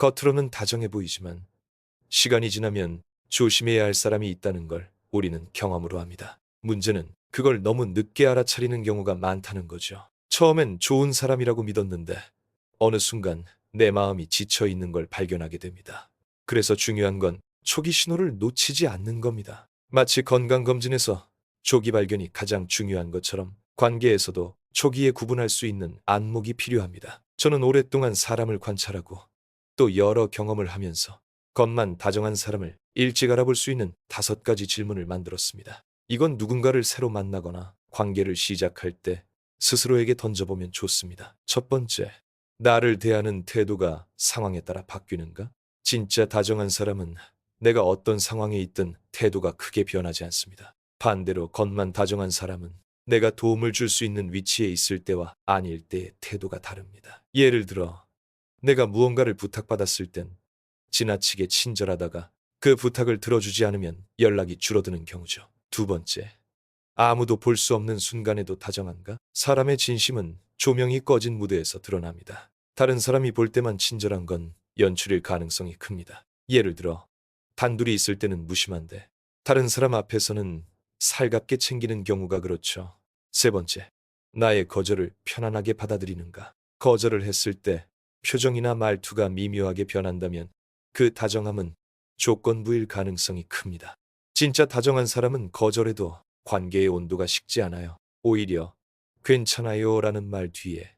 겉으로는 다정해 보이지만 시간이 지나면 조심해야 할 사람이 있다는 걸 우리는 경험으로 합니다. 문제는 그걸 너무 늦게 알아차리는 경우가 많다는 거죠. 처음엔 좋은 사람이라고 믿었는데 어느 순간 내 마음이 지쳐 있는 걸 발견하게 됩니다. 그래서 중요한 건 초기 신호를 놓치지 않는 겁니다. 마치 건강검진에서 초기 발견이 가장 중요한 것처럼 관계에서도 초기에 구분할 수 있는 안목이 필요합니다. 저는 오랫동안 사람을 관찰하고 또 여러 경험을 하면서 겉만 다정한 사람을 일찍 알아볼 수 있는 다섯 가지 질문을 만들었습니다. 이건 누군가를 새로 만나거나 관계를 시작할 때 스스로에게 던져보면 좋습니다. 첫 번째, 나를 대하는 태도가 상황에 따라 바뀌는가? 진짜 다정한 사람은 내가 어떤 상황에 있든 태도가 크게 변하지 않습니다. 반대로 겉만 다정한 사람은 내가 도움을 줄 수 있는 위치에 있을 때와 아닐 때의 태도가 다릅니다. 예를 들어, 내가 무언가를 부탁받았을 땐 지나치게 친절하다가 그 부탁을 들어주지 않으면 연락이 줄어드는 경우죠. 두 번째, 아무도 볼 수 없는 순간에도 다정한가? 사람의 진심은 조명이 꺼진 무대에서 드러납니다. 다른 사람이 볼 때만 친절한 건 연출일 가능성이 큽니다. 예를 들어, 단둘이 있을 때는 무심한데, 다른 사람 앞에서는 살갑게 챙기는 경우가 그렇죠. 세 번째, 나의 거절을 편안하게 받아들이는가? 거절을 했을 때 표정이나 말투가 미묘하게 변한다면 그 다정함은 조건부일 가능성이 큽니다. 진짜 다정한 사람은 거절해도 관계의 온도가 식지 않아요. 오히려 괜찮아요 라는 말 뒤에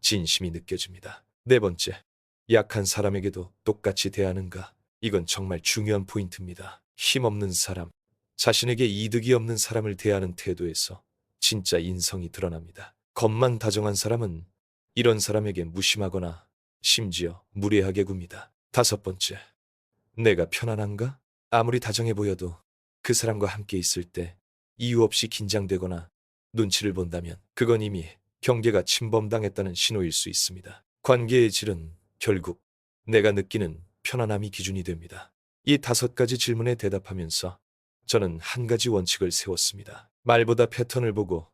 진심이 느껴집니다. 네 번째, 약한 사람에게도 똑같이 대하는가? 이건 정말 중요한 포인트입니다. 힘없는 사람, 자신에게 이득이 없는 사람을 대하는 태도에서 진짜 인성이 드러납니다. 겉만 다정한 사람은 이런 사람에게 무심하거나 심지어 무례하게 굽니다. 다섯 번째, 내가 편안한가? 아무리 다정해 보여도 그 사람과 함께 있을 때 이유 없이 긴장되거나 눈치를 본다면 그건 이미 경계가 침범당했다는 신호일 수 있습니다. 관계의 질은 결국 내가 느끼는 편안함이 기준이 됩니다. 이 다섯 가지 질문에 대답하면서 저는 한 가지 원칙을 세웠습니다. 말보다 패턴을 보고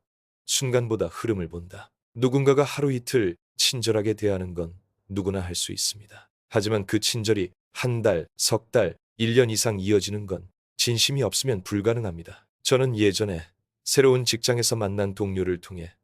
순간보다 흐름을 본다. 누군가가 하루 이틀 친절하게 대하는 건 누구나 할 수 있습니다. 하지만 그 친절이 한 달, 석 달, 1년 이상 이어지는 건 진심이 없으면 불가능합니다. 저는 예전에 새로운 직장에서 만난 동료를 통해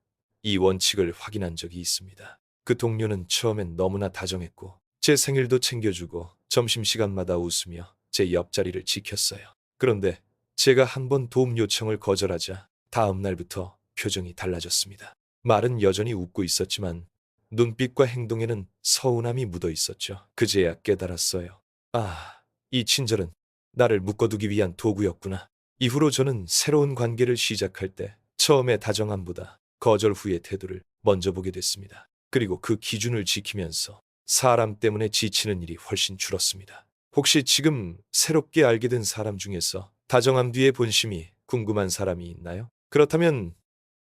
이 원칙을 확인한 적이 있습니다. 그 동료는 처음엔 너무나 다정했고 제 생일도 챙겨주고 점심시간마다 웃으며 제 옆자리를 지켰어요. 그런데 제가 한 번 도움 요청을 거절하자 다음 날부터 표정이 달라졌습니다. 말은 여전히 웃고 있었지만 눈빛과 행동에는 서운함이 묻어 있었죠. 그제야 깨달았어요. 아, 이 친절은 나를 묶어두기 위한 도구였구나. 이후로 저는 새로운 관계를 시작할 때 처음의 다정함보다 거절 후의 태도를 먼저 보게 됐습니다. 그리고 그 기준을 지키면서 사람 때문에 지치는 일이 훨씬 줄었습니다. 혹시 지금 새롭게 알게 된 사람 중에서 다정함 뒤의 본심이 궁금한 사람이 있나요? 그렇다면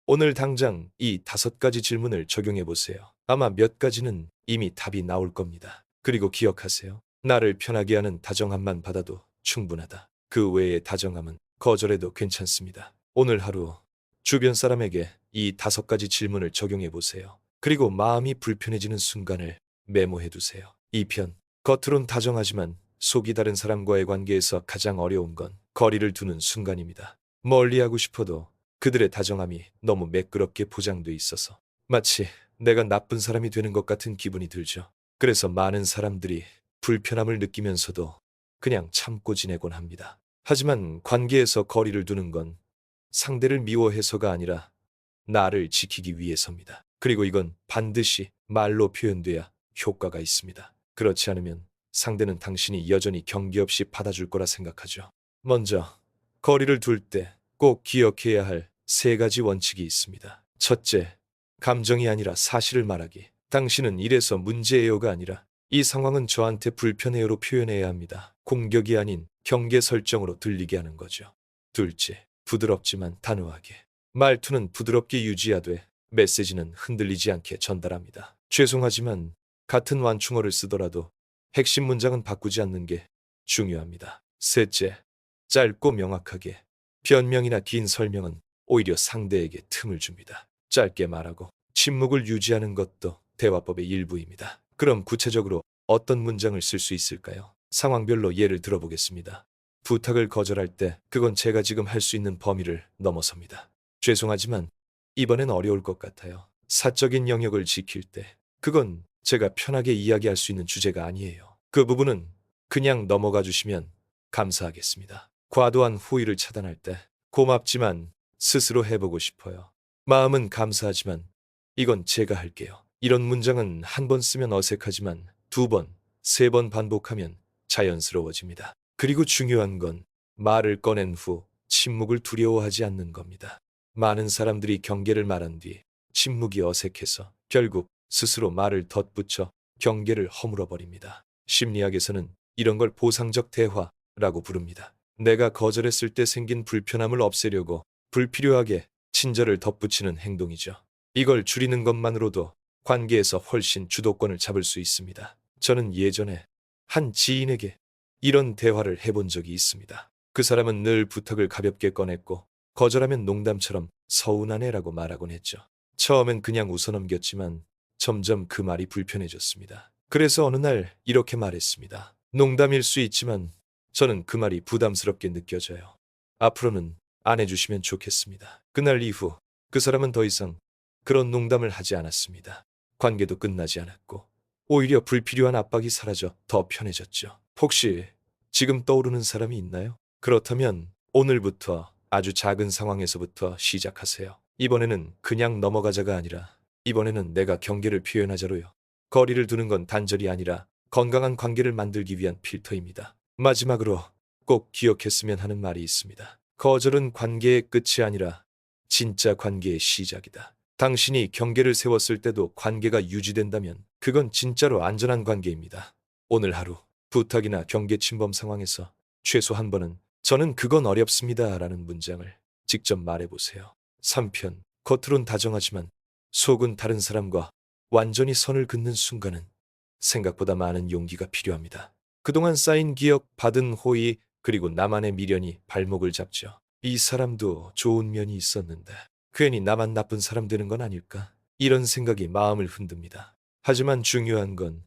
오늘 당장 이 다섯 가지 질문을 적용해 보세요. 아마 몇 가지는 이미 답이 나올 겁니다. 그리고 기억하세요. 나를 편하게 하는 다정함만 받아도 충분하다. 그 외의 다정함은 거절해도 괜찮습니다. 오늘 하루 주변 사람에게 이 다섯 가지 질문을 적용해 보세요. 그리고 마음이 불편해지는 순간을 메모해 두세요. 2편. 겉으론 다정하지만 속이 다른 사람과의 관계에서 가장 어려운 건 거리를 두는 순간입니다. 멀리하고 싶어도 그들의 다정함이 너무 매끄럽게 포장돼 있어서 마치 내가 나쁜 사람이 되는 것 같은 기분이 들죠. 그래서 많은 사람들이 불편함을 느끼면서도 그냥 참고 지내곤 합니다. 하지만 관계에서 거리를 두는 건 상대를 미워해서가 아니라 나를 지키기 위해서입니다. 그리고 이건 반드시 말로 표현돼야 효과가 있습니다. 그렇지 않으면 상대는 당신이 여전히 경계 없이 받아줄 거라 생각하죠. 먼저, 거리를 둘 때 꼭 기억해야 할 세 가지 원칙이 있습니다. 첫째, 감정이 아니라 사실을 말하기. 당신은 이래서 문제예요가 아니라 이 상황은 저한테 불편해요로 표현해야 합니다. 공격이 아닌 경계 설정으로 들리게 하는 거죠. 둘째, 부드럽지만 단호하게. 말투는 부드럽게 유지하되 메시지는 흔들리지 않게 전달합니다. 죄송하지만 같은 완충어를 쓰더라도 핵심 문장은 바꾸지 않는 게 중요합니다. 셋째, 짧고 명확하게. 변명이나 긴 설명은 오히려 상대에게 틈을 줍니다. 짧게 말하고 침묵을 유지하는 것도 대화법의 일부입니다. 그럼 구체적으로 어떤 문장을 쓸 수 있을까요? 상황별로 예를 들어보겠습니다. 부탁을 거절할 때 그건 제가 지금 할 수 있는 범위를 넘어섭니다. 죄송하지만 이번엔 어려울 것 같아요. 사적인 영역을 지킬 때 그건 제가 편하게 이야기할 수 있는 주제가 아니에요. 그 부분은 그냥 넘어가 주시면 감사하겠습니다. 과도한 후위를 차단할 때 고맙지만 스스로 해보고 싶어요. 마음은 감사하지만 이건 제가 할게요. 이런 문장은 한 번 쓰면 어색하지만 두 번, 세 번 반복하면 자연스러워집니다. 그리고 중요한 건 말을 꺼낸 후 침묵을 두려워하지 않는 겁니다. 많은 사람들이 경계를 말한 뒤 침묵이 어색해서 결국 스스로 말을 덧붙여 경계를 허물어 버립니다. 심리학에서는 이런 걸 보상적 대화라고 부릅니다. 내가 거절했을 때 생긴 불편함을 없애려고 불필요하게 친절을 덧붙이는 행동이죠. 이걸 줄이는 것만으로도 관계에서 훨씬 주도권을 잡을 수 있습니다. 저는 예전에 한 지인에게 이런 대화를 해본 적이 있습니다. 그 사람은 늘 부탁을 가볍게 꺼냈고 거절하면 농담처럼 서운하네라고 말하곤 했죠. 처음엔 그냥 웃어넘겼지만 점점 그 말이 불편해졌습니다. 그래서 어느 날 이렇게 말했습니다. 농담일 수 있지만 저는 그 말이 부담스럽게 느껴져요. 앞으로는 안 해주시면 좋겠습니다. 그날 이후 그 사람은 더 이상 그런 농담을 하지 않았습니다. 관계도 끝나지 않았고 오히려 불필요한 압박이 사라져 더 편해졌죠. 혹시 지금 떠오르는 사람이 있나요? 그렇다면 오늘부터 아주 작은 상황에서부터 시작하세요. 이번에는 그냥 넘어가자가 아니라 이번에는 내가 경계를 표현하자로요. 거리를 두는 건 단절이 아니라 건강한 관계를 만들기 위한 필터입니다. 마지막으로 꼭 기억했으면 하는 말이 있습니다. 거절은 관계의 끝이 아니라 진짜 관계의 시작이다. 당신이 경계를 세웠을 때도 관계가 유지된다면 그건 진짜로 안전한 관계입니다. 오늘 하루 부탁이나 경계 침범 상황에서 최소 한 번은 저는 그건 어렵습니다. 라는 문장을 직접 말해보세요. 3편 겉으론 다정하지만 속은 다른 사람과 완전히 선을 긋는 순간은 생각보다 많은 용기가 필요합니다. 그동안 쌓인 기억, 받은 호의, 그리고 나만의 미련이 발목을 잡죠. 이 사람도 좋은 면이 있었는데 괜히 나만 나쁜 사람 되는 건 아닐까? 이런 생각이 마음을 흔듭니다. 하지만 중요한 건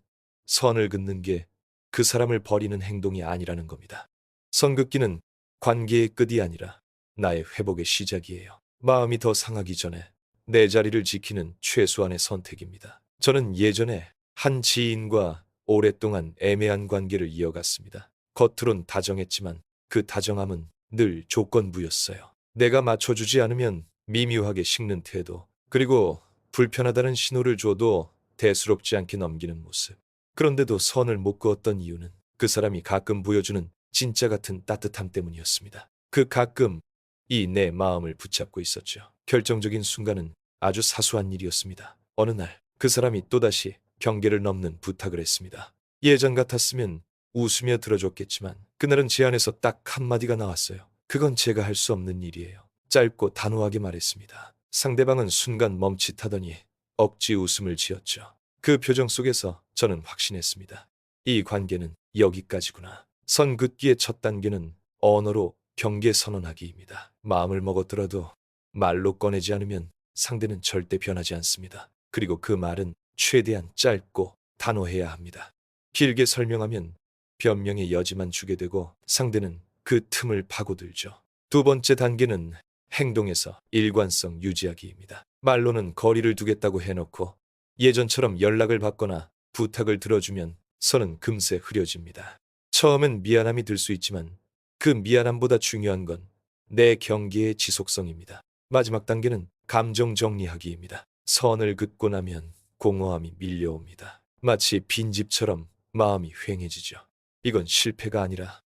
선을 긋는 게 그 사람을 버리는 행동이 아니라는 겁니다. 선 긋기는 관계의 끝이 아니라 나의 회복의 시작이에요. 마음이 더 상하기 전에 내 자리를 지키는 최소한의 선택입니다. 저는 예전에 한 지인과 오랫동안 애매한 관계를 이어갔습니다. 겉으론 다정했지만 그 다정함은 늘 조건부였어요. 내가 맞춰주지 않으면 미묘하게 식는 태도, 그리고 불편하다는 신호를 줘도 대수롭지 않게 넘기는 모습. 그런데도 선을 못 그었던 이유는 그 사람이 가끔 보여주는 진짜 같은 따뜻함 때문이었습니다. 그 가끔 이 내 마음을 붙잡고 있었죠. 결정적인 순간은 아주 사소한 일이었습니다. 어느 날 그 사람이 또다시 경계를 넘는 부탁을 했습니다. 예전 같았으면 웃으며 들어줬겠지만 그날은 제 안에서 딱 한마디가 나왔어요. 그건 제가 할 수 없는 일이에요. 짧고 단호하게 말했습니다. 상대방은 순간 멈칫하더니 억지 웃음을 지었죠. 그 표정 속에서 저는 확신했습니다. 이 관계는 여기까지구나. 선 긋기의 첫 단계는 언어로 경계 선언하기입니다. 마음을 먹었더라도 말로 꺼내지 않으면 상대는 절대 변하지 않습니다. 그리고 그 말은 최대한 짧고 단호해야 합니다. 길게 설명하면 변명의 여지만 주게 되고 상대는 그 틈을 파고들죠. 두 번째 단계는 행동에서 일관성 유지하기입니다. 말로는 거리를 두겠다고 해놓고 예전처럼 연락을 받거나 부탁을 들어주면 선은 금세 흐려집니다. 처음엔 미안함이 들 수 있지만 그 미안함보다 중요한 건 내 경계의 지속성입니다. 마지막 단계는 감정 정리하기입니다. 선을 긋고 나면 공허함이 밀려옵니다. 마치 빈집처럼 마음이 휑해지죠. 이건 실패가 아니라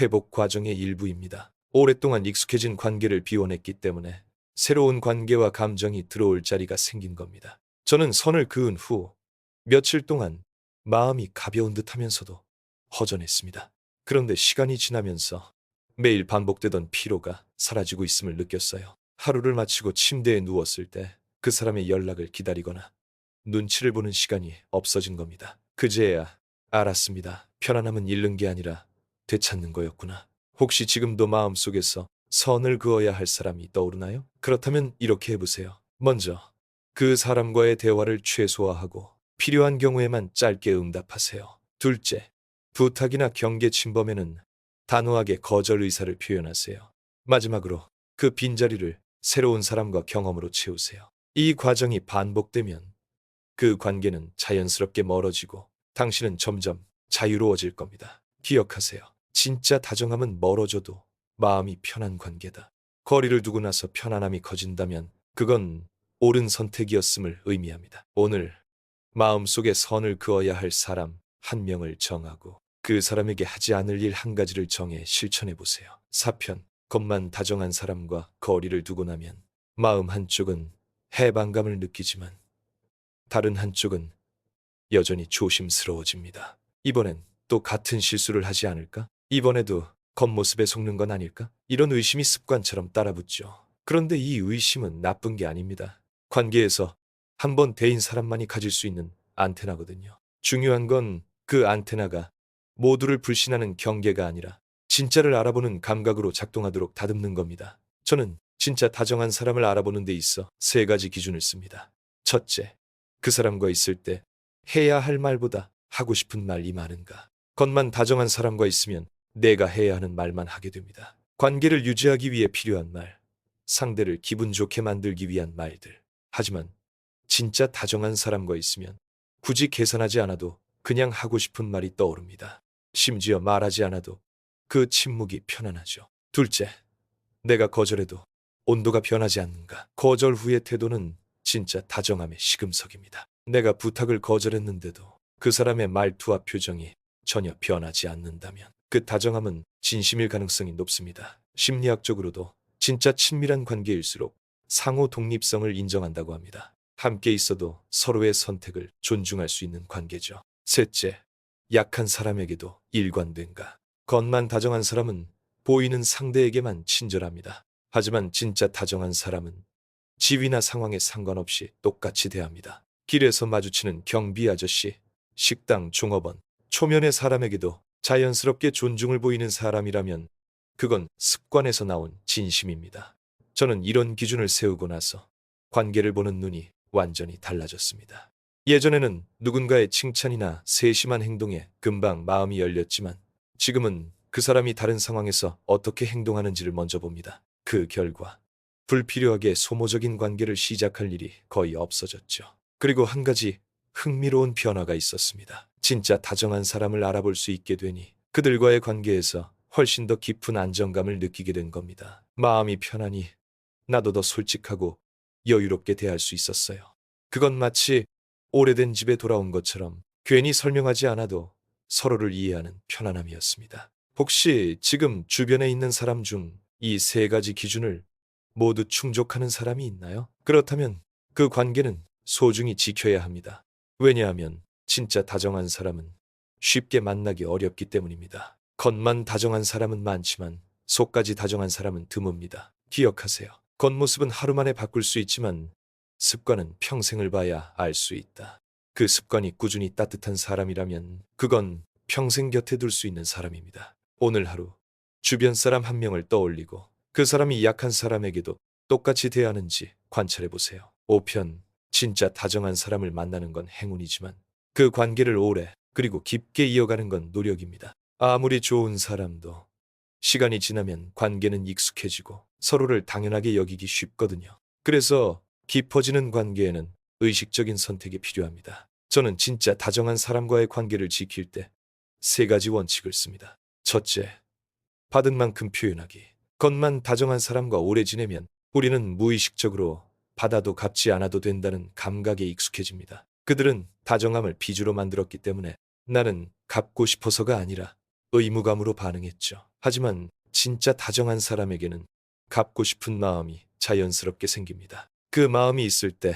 회복 과정의 일부입니다. 오랫동안 익숙해진 관계를 비워냈기 때문에 새로운 관계와 감정이 들어올 자리가 생긴 겁니다. 저는 선을 그은 후 며칠 동안 마음이 가벼운 듯 하면서도 허전했습니다. 그런데 시간이 지나면서 매일 반복되던 피로가 사라지고 있음을 느꼈어요. 하루를 마치고 침대에 누웠을 때 그 사람의 연락을 기다리거나 눈치를 보는 시간이 없어진 겁니다. 그제야 알았습니다. 편안함은 잃는 게 아니라 되찾는 거였구나. 혹시 지금도 마음속에서 선을 그어야 할 사람이 떠오르나요? 그렇다면 이렇게 해보세요. 먼저 그 사람과의 대화를 최소화하고 필요한 경우에만 짧게 응답하세요. 둘째, 부탁이나 경계 침범에는 단호하게 거절 의사를 표현하세요. 마지막으로 그 빈자리를 새로운 사람과 경험으로 채우세요. 이 과정이 반복되면 그 관계는 자연스럽게 멀어지고 당신은 점점 자유로워질 겁니다. 기억하세요. 진짜 다정함은 멀어져도 마음이 편한 관계다. 거리를 두고 나서 편안함이 커진다면 그건 옳은 선택이었음을 의미합니다. 오늘 마음속에 선을 그어야 할 사람 한 명을 정하고 그 사람에게 하지 않을 일 한 가지를 정해 실천해 보세요. 사편, 겉만 다정한 사람과 거리를 두고 나면 마음 한쪽은 해방감을 느끼지만 다른 한쪽은 여전히 조심스러워집니다. 이번엔 또 같은 실수를 하지 않을까? 이번에도 겉모습에 속는 건 아닐까? 이런 의심이 습관처럼 따라붙죠. 그런데 이 의심은 나쁜 게 아닙니다. 관계에서 한 번 대인 사람만이 가질 수 있는 안테나거든요. 중요한 건 그 안테나가 모두를 불신하는 경계가 아니라 진짜를 알아보는 감각으로 작동하도록 다듬는 겁니다. 저는 진짜 다정한 사람을 알아보는 데 있어 세 가지 기준을 씁니다. 첫째, 그 사람과 있을 때 해야 할 말보다 하고 싶은 말이 많은가. 겉만 다정한 사람과 있으면 내가 해야 하는 말만 하게 됩니다. 관계를 유지하기 위해 필요한 말, 상대를 기분 좋게 만들기 위한 말들. 하지만 진짜 다정한 사람과 있으면 굳이 계산하지 않아도 그냥 하고 싶은 말이 떠오릅니다. 심지어 말하지 않아도 그 침묵이 편안하죠. 둘째, 내가 거절해도 온도가 변하지 않는가. 거절 후의 태도는 진짜 다정함의 시금석입니다. 내가 부탁을 거절했는데도 그 사람의 말투와 표정이 전혀 변하지 않는다면 그 다정함은 진심일 가능성이 높습니다. 심리학적으로도 진짜 친밀한 관계일수록 상호 독립성을 인정한다고 합니다. 함께 있어도 서로의 선택을 존중할 수 있는 관계죠. 셋째, 약한 사람에게도 일관된가. 겉만 다정한 사람은 보이는 상대에게만 친절합니다. 하지만 진짜 다정한 사람은 지위나 상황에 상관없이 똑같이 대합니다. 길에서 마주치는 경비 아저씨, 식당 종업원, 초면의 사람에게도 자연스럽게 존중을 보이는 사람이라면 그건 습관에서 나온 진심입니다. 저는 이런 기준을 세우고 나서 관계를 보는 눈이 완전히 달라졌습니다. 예전에는 누군가의 칭찬이나 세심한 행동에 금방 마음이 열렸지만 지금은 그 사람이 다른 상황에서 어떻게 행동하는지를 먼저 봅니다. 그 결과 불필요하게 소모적인 관계를 시작할 일이 거의 없어졌죠. 그리고 한 가지 흥미로운 변화가 있었습니다. 진짜 다정한 사람을 알아볼 수 있게 되니 그들과의 관계에서 훨씬 더 깊은 안정감을 느끼게 된 겁니다. 마음이 편하니 나도 더 솔직하고 여유롭게 대할 수 있었어요. 그건 마치 오래된 집에 돌아온 것처럼 괜히 설명하지 않아도 서로를 이해하는 편안함이었습니다. 혹시 지금 주변에 있는 사람 중 이 세 가지 기준을 모두 충족하는 사람이 있나요? 그렇다면 그 관계는 소중히 지켜야 합니다. 왜냐하면 진짜 다정한 사람은 쉽게 만나기 어렵기 때문입니다. 겉만 다정한 사람은 많지만 속까지 다정한 사람은 드뭅니다. 기억하세요. 겉모습은 하루 만에 바꿀 수 있지만 습관은 평생을 봐야 알 수 있다. 그 습관이 꾸준히 따뜻한 사람이라면 그건 평생 곁에 둘 수 있는 사람입니다. 오늘 하루 주변 사람 한 명을 떠올리고 그 사람이 약한 사람에게도 똑같이 대하는지 관찰해 보세요. 5편 진짜 다정한 사람을 만나는 건 행운이지만 그 관계를 오래 그리고 깊게 이어가는 건 노력입니다. 아무리 좋은 사람도 시간이 지나면 관계는 익숙해지고 서로를 당연하게 여기기 쉽거든요. 그래서 깊어지는 관계에는 의식적인 선택이 필요합니다. 저는 진짜 다정한 사람과의 관계를 지킬 때 세 가지 원칙을 씁니다. 첫째, 받은 만큼 표현하기. 겉만 다정한 사람과 오래 지내면 우리는 무의식적으로 받아도 갚지 않아도 된다는 감각에 익숙해집니다. 그들은 다정함을 비주로 만들었기 때문에 나는 갚고 싶어서가 아니라 의무감으로 반응했죠. 하지만 진짜 다정한 사람에게는 갚고 싶은 마음이 자연스럽게 생깁니다. 그 마음이 있을 때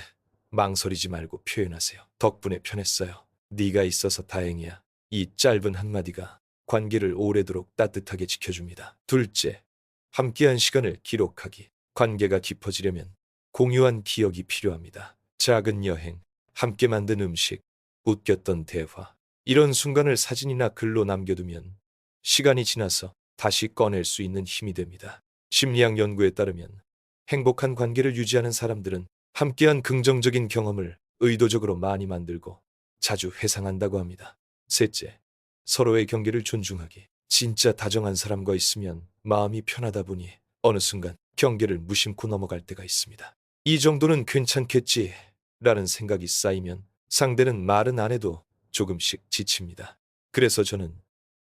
망설이지 말고 표현하세요. 덕분에 편했어요. 네가 있어서 다행이야. 이 짧은 한마디가 관계를 오래도록 따뜻하게 지켜줍니다. 둘째, 함께한 시간을 기록하기. 관계가 깊어지려면 공유한 기억이 필요합니다. 작은 여행, 함께 만든 음식, 웃겼던 대화. 이런 순간을 사진이나 글로 남겨두면 시간이 지나서 다시 꺼낼 수 있는 힘이 됩니다. 심리학 연구에 따르면 행복한 관계를 유지하는 사람들은 함께한 긍정적인 경험을 의도적으로 많이 만들고 자주 회상한다고 합니다. 셋째, 서로의 경계를 존중하기. 진짜 다정한 사람과 있으면 마음이 편하다 보니 어느 순간 경계를 무심코 넘어갈 때가 있습니다. 이 정도는 괜찮겠지 라는 생각이 쌓이면 상대는 말은 안 해도 조금씩 지칩니다. 그래서 저는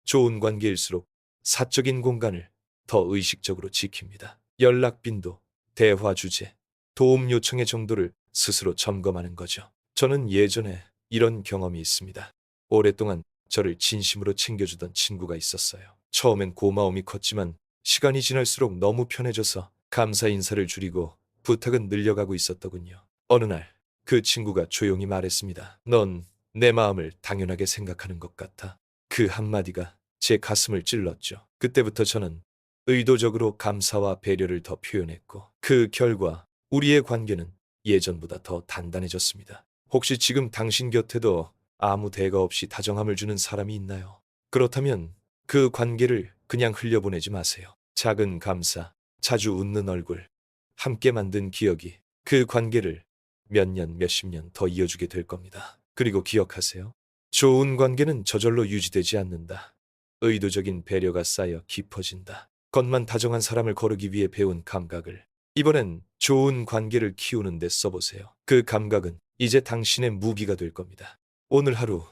좋은 관계일수록 사적인 공간을 더 의식적으로 지킵니다. 연락 빈도, 대화 주제, 도움 요청의 정도를 스스로 점검하는 거죠. 저는 예전에 이런 경험이 있습니다. 오랫동안 저를 진심으로 챙겨주던 친구가 있었어요. 처음엔 고마움이 컸지만 시간이 지날수록 너무 편해져서 감사 인사를 줄이고 부탁은 늘려가고 있었더군요. 어느 날 그 친구가 조용히 말했습니다. 넌 내 마음을 당연하게 생각하는 것 같아. 그 한마디가 제 가슴을 찔렀죠. 그때부터 저는 의도적으로 감사와 배려를 더 표현했고 그 결과 우리의 관계는 예전보다 더 단단해졌습니다. 혹시 지금 당신 곁에도 아무 대가 없이 다정함을 주는 사람이 있나요? 그렇다면 그 관계를 그냥 흘려보내지 마세요. 작은 감사, 자주 웃는 얼굴, 함께 만든 기억이 그 관계를 몇 년, 몇십 년 더 이어주게 될 겁니다. 그리고 기억하세요. 좋은 관계는 저절로 유지되지 않는다. 의도적인 배려가 쌓여 깊어진다. 겉만 다정한 사람을 거르기 위해 배운 감각을 이번엔 좋은 관계를 키우는 데 써보세요. 그 감각은 이제 당신의 무기가 될 겁니다. 오늘 하루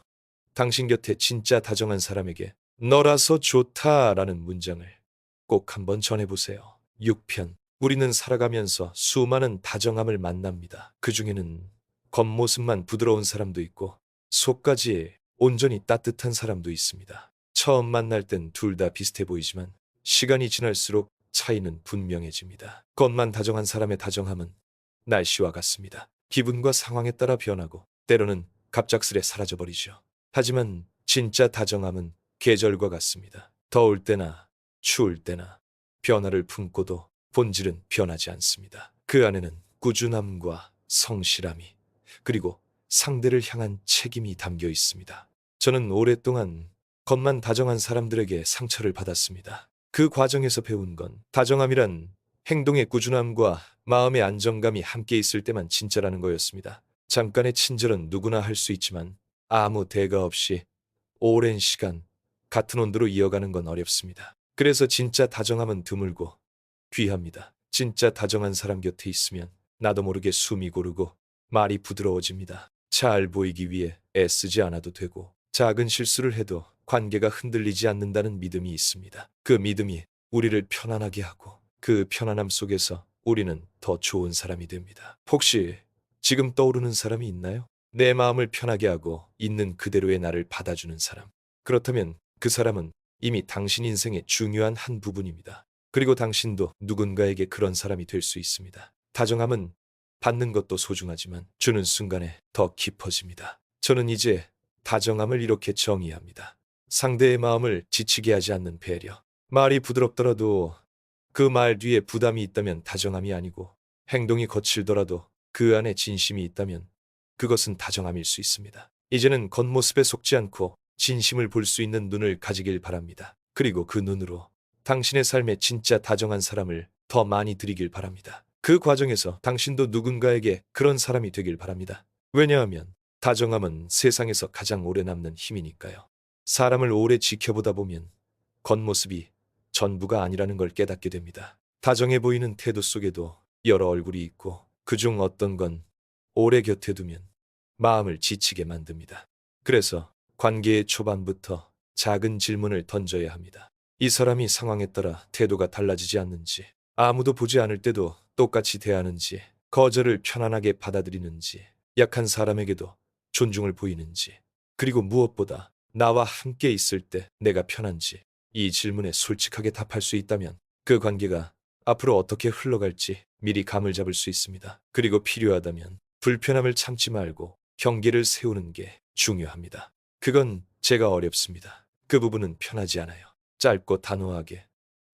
당신 곁에 진짜 다정한 사람에게 너라서 좋다라는 문장을 꼭 한번 전해보세요. 6편 우리는 살아가면서 수많은 다정함을 만납니다. 그 중에는 겉모습만 부드러운 사람도 있고 속까지 온전히 따뜻한 사람도 있습니다. 처음 만날 땐 둘 다 비슷해 보이지만 시간이 지날수록 차이는 분명해집니다. 겉만 다정한 사람의 다정함은 날씨와 같습니다. 기분과 상황에 따라 변하고 때로는 갑작스레 사라져버리죠. 하지만 진짜 다정함은 계절과 같습니다. 더울 때나 추울 때나 변화를 품고도 본질은 변하지 않습니다. 그 안에는 꾸준함과 성실함이 그리고 상대를 향한 책임이 담겨 있습니다. 저는 오랫동안 겉만 다정한 사람들에게 상처를 받았습니다. 그 과정에서 배운 건 다정함이란 행동의 꾸준함과 마음의 안정감이 함께 있을 때만 진짜라는 거였습니다. 잠깐의 친절은 누구나 할 수 있지만 아무 대가 없이 오랜 시간 같은 온도로 이어가는 건 어렵습니다. 그래서 진짜 다정함은 드물고 귀합니다. 진짜 다정한 사람 곁에 있으면 나도 모르게 숨이 고르고 말이 부드러워집니다. 잘 보이기 위해 애쓰지 않아도 되고 작은 실수를 해도 관계가 흔들리지 않는다는 믿음이 있습니다. 그 믿음이 우리를 편안하게 하고 그 편안함 속에서 우리는 더 좋은 사람이 됩니다. 혹시 지금 떠오르는 사람이 있나요? 내 마음을 편하게 하고 있는 그대로의 나를 받아주는 사람. 그렇다면 그 사람은 이미 당신 인생의 중요한 한 부분입니다. 그리고 당신도 누군가에게 그런 사람이 될 수 있습니다. 다정함은 받는 것도 소중하지만 주는 순간에 더 깊어집니다. 저는 이제 다정함을 이렇게 정의합니다. 상대의 마음을 지치게 하지 않는 배려. 말이 부드럽더라도 그 말 뒤에 부담이 있다면 다정함이 아니고 행동이 거칠더라도 그 안에 진심이 있다면 그것은 다정함일 수 있습니다. 이제는 겉모습에 속지 않고 진심을 볼 수 있는 눈을 가지길 바랍니다. 그리고 그 눈으로 당신의 삶에 진짜 다정한 사람을 더 많이 드리길 바랍니다. 그 과정에서 당신도 누군가에게 그런 사람이 되길 바랍니다. 왜냐하면 다정함은 세상에서 가장 오래 남는 힘이니까요. 사람을 오래 지켜보다 보면 겉모습이 전부가 아니라는 걸 깨닫게 됩니다. 다정해 보이는 태도 속에도 여러 얼굴이 있고 그중 어떤 건 오래 곁에 두면 마음을 지치게 만듭니다. 그래서 관계의 초반부터 작은 질문을 던져야 합니다. 이 사람이 상황에 따라 태도가 달라지지 않는지, 아무도 보지 않을 때도 똑같이 대하는지, 거절을 편안하게 받아들이는지, 약한 사람에게도 존중을 보이는지, 그리고 무엇보다 나와 함께 있을 때 내가 편한지, 이 질문에 솔직하게 답할 수 있다면 그 관계가 앞으로 어떻게 흘러갈지 미리 감을 잡을 수 있습니다. 그리고 필요하다면 불편함을 참지 말고 경계를 세우는 게 중요합니다. 그건 제가 어렵습니다. 그 부분은 편하지 않아요. 짧고 단호하게.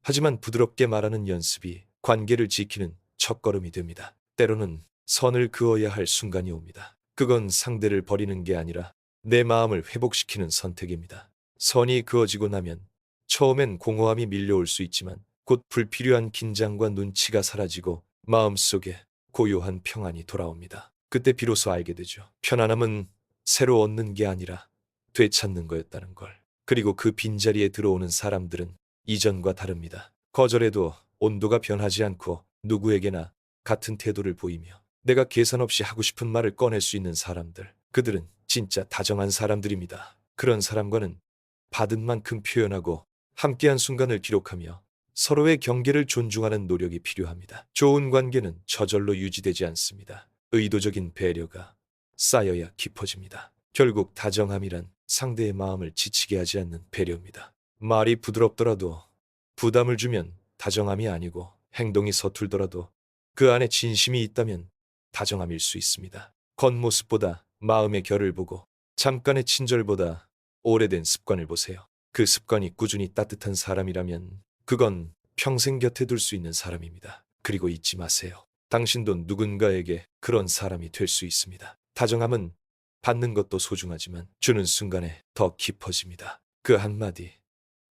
하지만 부드럽게 말하는 연습이 관계를 지키는 첫걸음이 됩니다. 때로는 선을 그어야 할 순간이 옵니다. 그건 상대를 버리는 게 아니라 내 마음을 회복시키는 선택입니다. 선이 그어지고 나면 처음엔 공허함이 밀려올 수 있지만 곧 불필요한 긴장과 눈치가 사라지고 마음속에 고요한 평안이 돌아옵니다. 그때 비로소 알게 되죠. 편안함은 새로 얻는 게 아니라 되찾는 거였다는 걸. 그리고 그 빈자리에 들어오는 사람들은 이전과 다릅니다. 거절해도 온도가 변하지 않고 누구에게나 같은 태도를 보이며 내가 계산 없이 하고 싶은 말을 꺼낼 수 있는 사람들. 그들은 진짜 다정한 사람들입니다. 그런 사람과는 받은 만큼 표현하고 함께한 순간을 기록하며 서로의 경계를 존중하는 노력이 필요합니다. 좋은 관계는 저절로 유지되지 않습니다. 의도적인 배려가 쌓여야 깊어집니다. 결국 다정함이란 상대의 마음을 지치게 하지 않는 배려입니다. 말이 부드럽더라도 부담을 주면 다정함이 아니고 행동이 서툴더라도 그 안에 진심이 있다면 다정함일 수 있습니다. 겉모습보다 마음의 결을 보고 잠깐의 친절보다 오래된 습관을 보세요. 그 습관이 꾸준히 따뜻한 사람이라면 그건 평생 곁에 둘 수 있는 사람입니다. 그리고 잊지 마세요. 당신도 누군가에게 그런 사람이 될 수 있습니다. 다정함은 받는 것도 소중하지만 주는 순간에 더 깊어집니다. 그 한마디,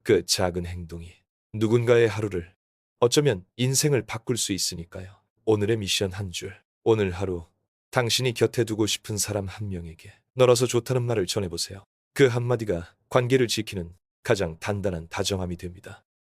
그 작은 행동이 누군가의 하루를 어쩌면 인생을 바꿀 수 있으니까요. 오늘의 미션 한 줄. 오늘 하루 당신이 곁에 두고 싶은 사람 한 명에게 너라서 좋다는 말을 전해보세요. 그 한마디가 관계를 지키는 가장 단단한 다정함이 됩니다.